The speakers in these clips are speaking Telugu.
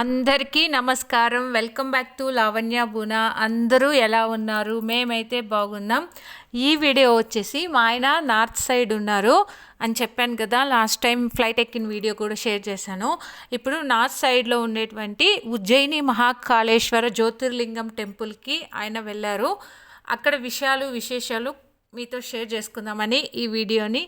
అందరికీ నమస్కారం. Welcome back to Lavanya Buna. అందరూ ఎలా ఉన్నారు? మేమైతే బాగున్నాం. ఈ వీడియో వచ్చేసి మా ఆయన నార్త్ సైడ్ ఉన్నారు అని చెప్పాను కదా. లాస్ట్ టైం ఫ్లైట్ ఎక్కిన వీడియో కూడా షేర్ చేశాను. ఇప్పుడు నార్త్ సైడ్లో ఉండేటువంటి ఉజ్జయిని మహాకాళేశ్వర జ్యోతిర్లింగం టెంపుల్కి ఆయన వెళ్ళారు. అక్కడ విషయాలు విశేషాలు మీతో షేర్ చేసుకుందామని ఈ వీడియోని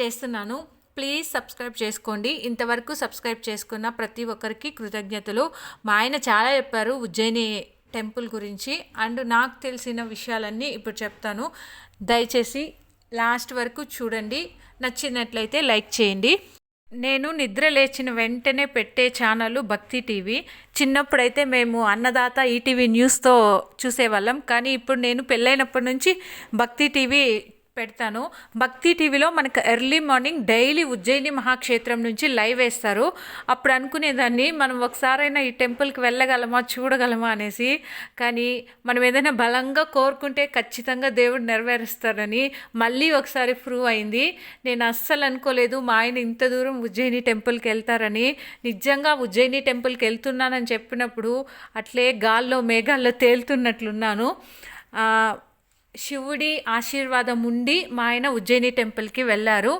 చేస్తున్నాను. ప్లీజ్ సబ్స్క్రైబ్ చేసుకోండి. ఇంతవరకు సబ్స్క్రైబ్ చేసుకున్న ప్రతి ఒక్కరికి కృతజ్ఞతలు. మా ఆయన చాలా చెప్పారు ఉజ్జయిని టెంపుల్ గురించి. అండ్ నాకు తెలిసిన విషయాలన్నీ ఇప్పుడు చెప్తాను. దయచేసి లాస్ట్ వరకు చూడండి. నచ్చినట్లయితే లైక్ చేయండి. నేను నిద్ర లేచిన వెంటనే పెట్టే ఛానల్ భక్తి టీవీ. చిన్నప్పుడైతే మేము అన్నదాత ఈటీవీ న్యూస్తో చూసేవాళ్ళం. కానీ ఇప్పుడు నేను పెళ్ళైనప్పటి నుంచి భక్తి టీవీ పెడతాను. భక్తి టీవీలో మనకు ఎర్లీ మార్నింగ్ డైలీ ఉజ్జయిని మహాక్షేత్రం నుంచి లైవ్ వేస్తారు. అప్పుడు అనుకునేదాన్ని మనం ఒకసారైనా ఈ టెంపుల్కి వెళ్ళగలమా చూడగలమా అనేసి. కానీ మనం ఏదైనా బలంగా కోరుకుంటే ఖచ్చితంగా దేవుడు నెరవేరుస్తారని మళ్ళీ ఒకసారి ప్రూవ్ అయింది. నేను అస్సలు అనుకోలేదు మా ఆయన ఇంత దూరం ఉజ్జయిని టెంపుల్కి వెళ్తారని. నిజంగా ఉజ్జయిని టెంపుల్కి వెళ్తున్నానని చెప్పినప్పుడు అట్లే గాల్లో మేఘాల్లో తేలుతున్నట్లున్నాను. శివుడి ఆశీర్వాదం ఉండి మా ఆయన ఉజ్జయిని టెంపుల్కి వెళ్ళారు.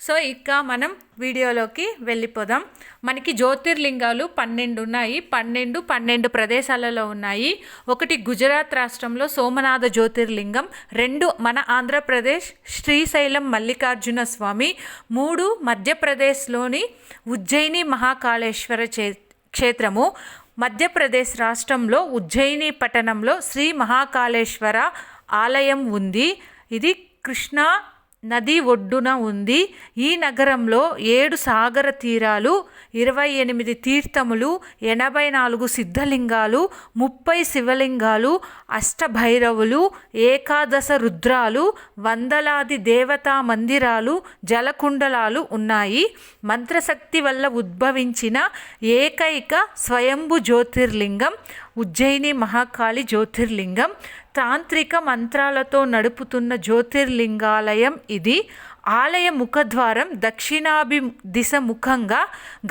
సో ఇక మనం వీడియోలోకి వెళ్ళిపోదాం. మనకి జ్యోతిర్లింగాలు పన్నెండు ఉన్నాయి. పన్నెండు పన్నెండు ప్రదేశాలలో ఉన్నాయి. ఒకటి గుజరాత్ రాష్ట్రంలో సోమనాథ జ్యోతిర్లింగం రెండు మన ఆంధ్రప్రదేశ్ శ్రీశైలం మల్లికార్జున స్వామి మూడు మధ్యప్రదేశ్లోని ఉజ్జయిని మహాకాళేశ్వర చే క్షేత్రము మధ్యప్రదేశ్ రాష్ట్రంలో ఉజ్జయిని పట్టణంలో శ్రీ మహాకాళేశ్వర ఆలయం ఉంది. ఇది కృష్ణా నది ఒడ్డున ఉంది. ఈ నగరంలో ఏడు సాగర తీరాలు ఇరవై ఎనిమిది తీర్థములు ఎనభై నాలుగు సిద్ధలింగాలు ముప్పై శివలింగాలు అష్టభైరవులు ఏకాదశ రుద్రాలు వందలాది దేవతా మందిరాలు జలకుండలాలు ఉన్నాయి. మంత్రశక్తి వల్ల ఉద్భవించిన ఏకైక స్వయంభు జ్యోతిర్లింగం ఉజ్జయిని మహాకాళి జ్యోతిర్లింగం. తాంత్రిక మంత్రాలతో నడుపుతున్న జ్యోతిర్లింగాలయం ఇది. ఆలయ ముఖద్వారం దక్షిణాభి దిశ ముఖంగా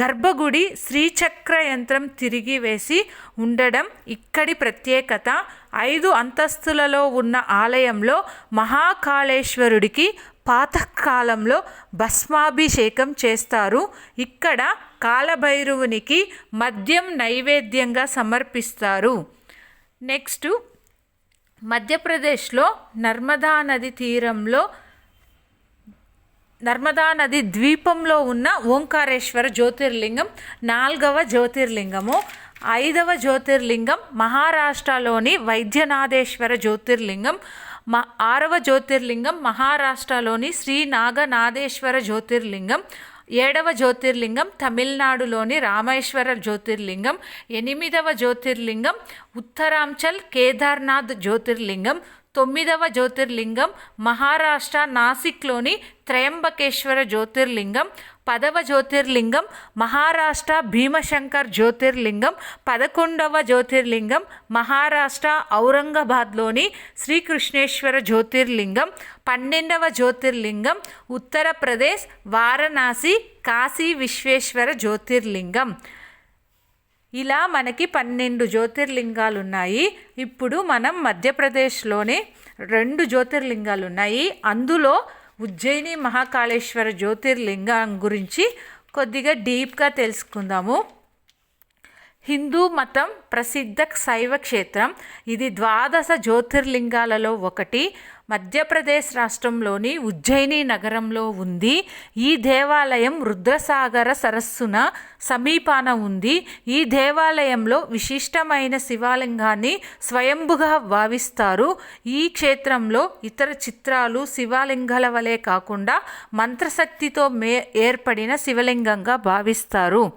గర్భగుడి శ్రీచక్ర యంత్రం తిరిగి వేసి ఉండడం ఇక్కడి ప్రత్యేకత. ఐదు అంతస్తులలో ఉన్న ఆలయంలో మహాకాళేశ్వరుడికి పాతకాలంలో భస్మాభిషేకం చేస్తారు. ఇక్కడ కాలభైరవునికి మద్యం నైవేద్యంగా సమర్పిస్తారు. నెక్స్ట్ మధ్యప్రదేశ్లో నర్మదా నది తీరంలో నర్మదా నది ద్వీపంలో ఉన్న ఓంకారేశ్వర జ్యోతిర్లింగం నాలుగవ జ్యోతిర్లింగము ఐదవ జ్యోతిర్లింగం మహారాష్ట్రలోని వైద్యనాథేశ్వర జ్యోతిర్లింగం మ ఆరవ జ్యోతిర్లింగం మహారాష్ట్రలోని శ్రీ నాగనాథేశ్వర జ్యోతిర్లింగం ఏడవ జ్యోతిర్లింగం తమిళనాడులోని రామేశ్వర జ్యోతిర్లింగం ఎనిమిదవ జ్యోతిర్లింగం ఉత్తరాంచల్ కేదార్నాథ్ జ్యోతిర్లింగం తొమ్మిదవ జ్యోతిర్లింగం మహారాష్ట్ర నాసిక్లోని త్రయంబకేశ్వర జ్యోతిర్లింగం పదవ జ్యోతిర్లింగం మహారాష్ట్ర భీమశంకర్ జ్యోతిర్లింగం పదకొండవ జ్యోతిర్లింగం మహారాష్ట్ర ఔరంగాబాద్లోని శ్రీకృష్ణేశ్వర జ్యోతిర్లింగం పన్నెండవ జ్యోతిర్లింగం ఉత్తరప్రదేశ్ వారణాసి కాశీ విశ్వేశ్వర జ్యోతిర్లింగం. ఇలా మనకి పన్నెండు జ్యోతిర్లింగాలు ఉన్నాయి ఇప్పుడు మనం మధ్యప్రదేశ్లోనే రెండు జ్యోతిర్లింగాలు ఉన్నాయి అందులో ఉజ్జయిని మహాకాళేశ్వర జ్యోతిర్లింగం గురించి కొద్దిగా డీప్గా తెలుసుకుందాము. హిందూ మతం ప్రసిద్ధ శైవ క్షేత్రం. ఇది ద్వాదశ జ్యోతిర్లింగాలలో ఒకటి. మధ్యప్రదేశ్ రాష్ట్రంలోని ఉజ్జయిని నగరంలో ఉంది. ఈ దేవాలయం రుద్రసాగర సరస్సున సమీపాన ఉంది. ఈ దేవాలయంలో విశిష్టమైన శివలింగాన్ని స్వయంభుగా భావిస్తారు. ఈ క్షేత్రంలో ఇతర చిత్రాలు శివలింగాల వలె కాకుండా మంత్రశక్తితో మే ఏర్పడిన శివలింగంగా భావిస్తారు.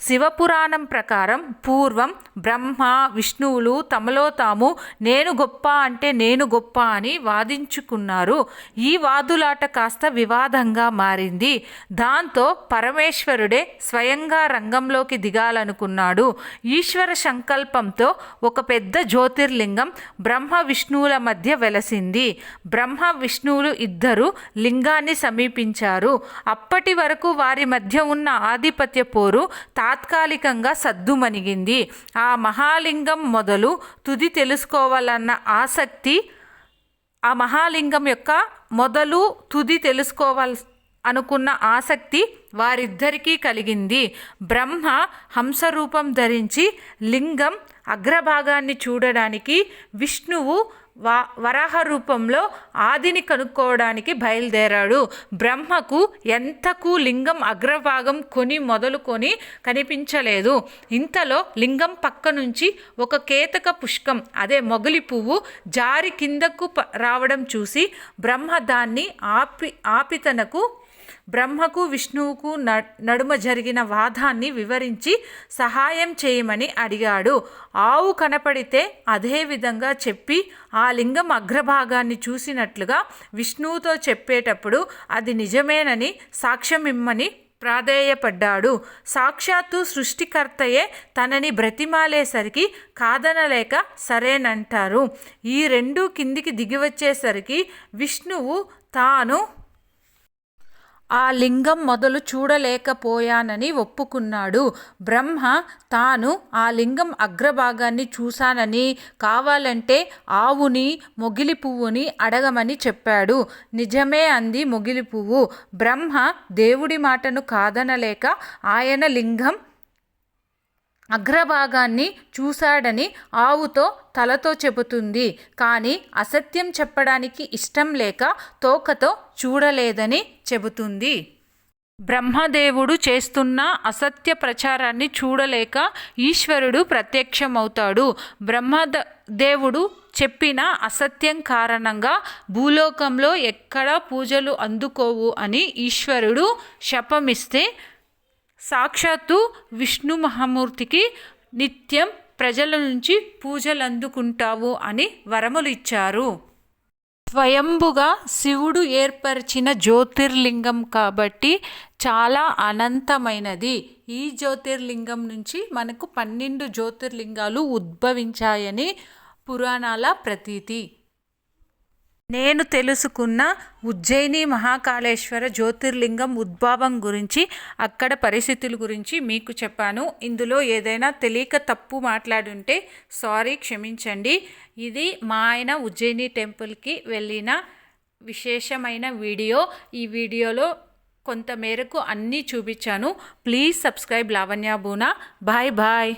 శివపురాణం ప్రకారం పూర్వం బ్రహ్మ విష్ణువులు తమలో తాము నేను గొప్ప అంటే నేను గొప్ప అని వాది వాదించుకున్నారు ఈ వాదులాట కాస్త వివాదంగా మారింది. దాంతో పరమేశ్వరుడే స్వయంగా రంగంలోకి దిగాలనుకున్నాడు. ఈశ్వర సంకల్పంతో ఒక పెద్ద జ్యోతిర్లింగం బ్రహ్మ విష్ణువుల మధ్య వెలసింది. బ్రహ్మ విష్ణువులు ఇద్దరు లింగాన్ని సమీపించారు. అప్పటి వరకు వారి మధ్య ఉన్న ఆధిపత్య పోరు తాత్కాలికంగా సద్దుమణిగింది. ఆ మహాలింగం మొదలు తుది తెలుసుకోవాలన్న ఆసక్తి ఆ మహాలింగం యొక్క మొదలు తుది తెలుసుకోవాల్ అనుకున్న ఆసక్తి వారిద్దరికీ కలిగింది. బ్రహ్మ హంసరూపం ధరించి లింగం అగ్రభాగాన్ని చూడడానికి విష్ణువు వా వరాహ రూపంలో ఆదిని కనుక్కోవడానికి బయలుదేరాడు. బ్రహ్మకు ఎంతకు లింగం అగ్రభాగం కొని మొదలుకొని కనిపించలేదు. ఇంతలో లింగం పక్క నుంచి ఒక కేతక పుష్కం అదే మొగలి పువ్వు జారి కిందకు రావడం చూసి బ్రహ్మ దాన్ని ఆపి ఆపితనకు బ్రహ్మకు విష్ణువుకు నడుమ జరిగిన వాదాన్ని వివరించి సహాయం చేయమని అడిగాడు. ఆవు కనపడితే అదే విధంగా చెప్పి ఆ లింగం అగ్రభాగాన్ని చూసినట్లుగా విష్ణువుతో చెప్పేటప్పుడు అది నిజమేనని సాక్ష్యం ఇమ్మని ప్రాధేయపడ్డాడు. సాక్షాత్తు సృష్టికర్తయే తనని బ్రతిమాలేసరికి కాదనలేక సరేనంటారు. ఈ రెండు కిందికి దిగివచ్చేసరికి విష్ణువు తాను ఆ లింగం మొదలు చూడలేకపోయానని ఒప్పుకున్నాడు. బ్రహ్మ తాను ఆ లింగం అగ్రభాగాన్ని చూశానని కావాలంటే ఆవుని మొగిలి పువ్వుని అడగమని చెప్పాడు. నిజమే అంది మొగిలి పువ్వు. బ్రహ్మ దేవుడి మాటను కాదనలేక ఆయన లింగం అగ్రభాగాన్ని చూశాడని ఆవుతో తలతో చెబుతుంది. కానీ అసత్యం చెప్పడానికి ఇష్టం లేక తోకతో చూడలేదని చెబుతుంది. బ్రహ్మదేవుడు చేస్తున్న అసత్య ప్రచారాన్ని చూడలేక ఈశ్వరుడు ప్రత్యక్షమవుతాడు. బ్రహ్మద దేవుడు చెప్పిన అసత్యం కారణంగా భూలోకంలో ఎక్కడా పూజలు అందుకోవు అని ఈశ్వరుడు శపమిస్తే సాక్షాత్తు విష్ణు మహామూర్తికి నిత్యం ప్రజల నుంచి పూజలు అందుకుంటావు అని వరములు ఇచ్చారు. స్వయంభుగా శివుడు ఏర్పరిచిన జ్యోతిర్లింగం కాబట్టి చాలా అనంతమైనది. ఈ జ్యోతిర్లింగం నుంచి మనకు పన్నెండు జ్యోతిర్లింగాలు ఉద్భవించాయని పురాణాల ప్రతీతి. నేను తెలుసుకున్న ఉజ్జయిని మహాకాళేశ్వర జ్యోతిర్లింగం ఉద్భవం గురించి అక్కడ పరిస్థితుల గురించి మీకు చెప్పాను. ఇందులో ఏదైనా తెలియక తప్పు మాట్లాడుంటే సారీ క్షమించండి. ఇది మా ఆయన ఉజ్జయిని టెంపుల్కి వెళ్ళిన విశేషమైన వీడియో. ఈ వీడియోలో కొంత మేరకు అన్నీ చూపించాను. Please subscribe Lavanya Buna. Bye bye.